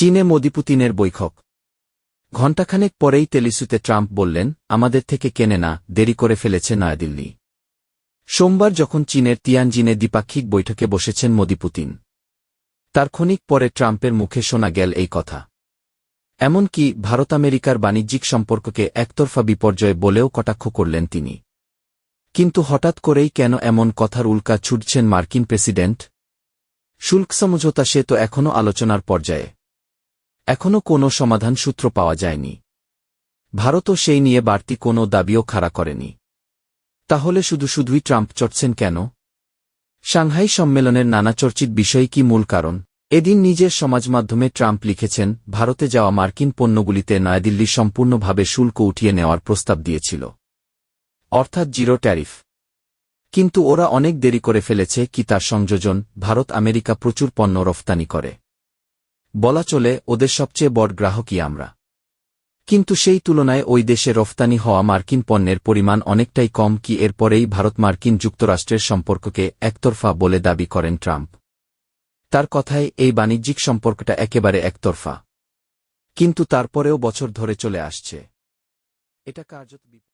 চীনে মোদি পুতিনের বৈঠক। ঘণ্টাখানেক পরেই তেলিসুতে ট্রাম্প বললেন, আমাদের থেকে কেনে না, দেরি করে ফেলেছে নয়াদিল্লি। সোমবার যখন চীনের তিয়ানজিনে দ্বিপাক্ষিক বৈঠকে বসেছেন মোদি পুতিন তার ক্ষণিক পরে ট্রাম্পের মুখে শোনা গেল এই কথা। এমনকি ভারত আমেরিকার বাণিজ্যিক সম্পর্ককে একতরফা বিপর্যয় বলেও কটাক্ষ করলেন তিনি। কিন্তু হঠাৎ করেই কেন এমন কথার উল্কা ছুটছেন মার্কিন প্রেসিডেন্ট? শুল্ক সমঝোতা সে তো এখনও আলোচনার পর্যায়ে। এখনও কোনো সমাধান সূত্র পাওয়া যায়নি। ভারতও সেই নিয়ে বাড়তি কোনো দাবিও খাড়া করেনি। তাহলে শুধু শুধুই ট্রাম্প চড়ছেন কেন? সাংহাই সম্মেলনের নানা চর্চিত বিষয় কি মূল কারণ? এদিন নিজের সমাজমাধ্যমে ট্রাম্প লিখেছেন, ভারতে যাওয়া মার্কিন পণ্যগুলিতে নয়াদিল্লি সম্পূর্ণভাবে শুল্ক উঠিয়ে নেওয়ার প্রস্তাব দিয়েছিল। অর্থাৎ জিরো ট্যারিফ। কিন্তু ওরা অনেক দেরি করে ফেলেছে কি তার সংযোজন, ভারত আমেরিকা প্রচুর পণ্য রফতানি করে। বলা চলে, ওদের সবচেয়ে বড় গ্রাহকই আমরা। কিন্তু সেই তুলনায় ওই দেশে রফতানি হওয়া মার্কিন পণ্যের পরিমাণ অনেকটাই কম কি এরপরেই ভারত মার্কিন যুক্তরাষ্ট্রের সম্পর্ককে একতরফা বলে দাবি করেন ট্রাম্প। তার কথায়, এই বাণিজ্যিক সম্পর্কটা একেবারে একতরফা। কিন্তু তারপরেও বছর ধরে চলে আসছে। এটা কার্যত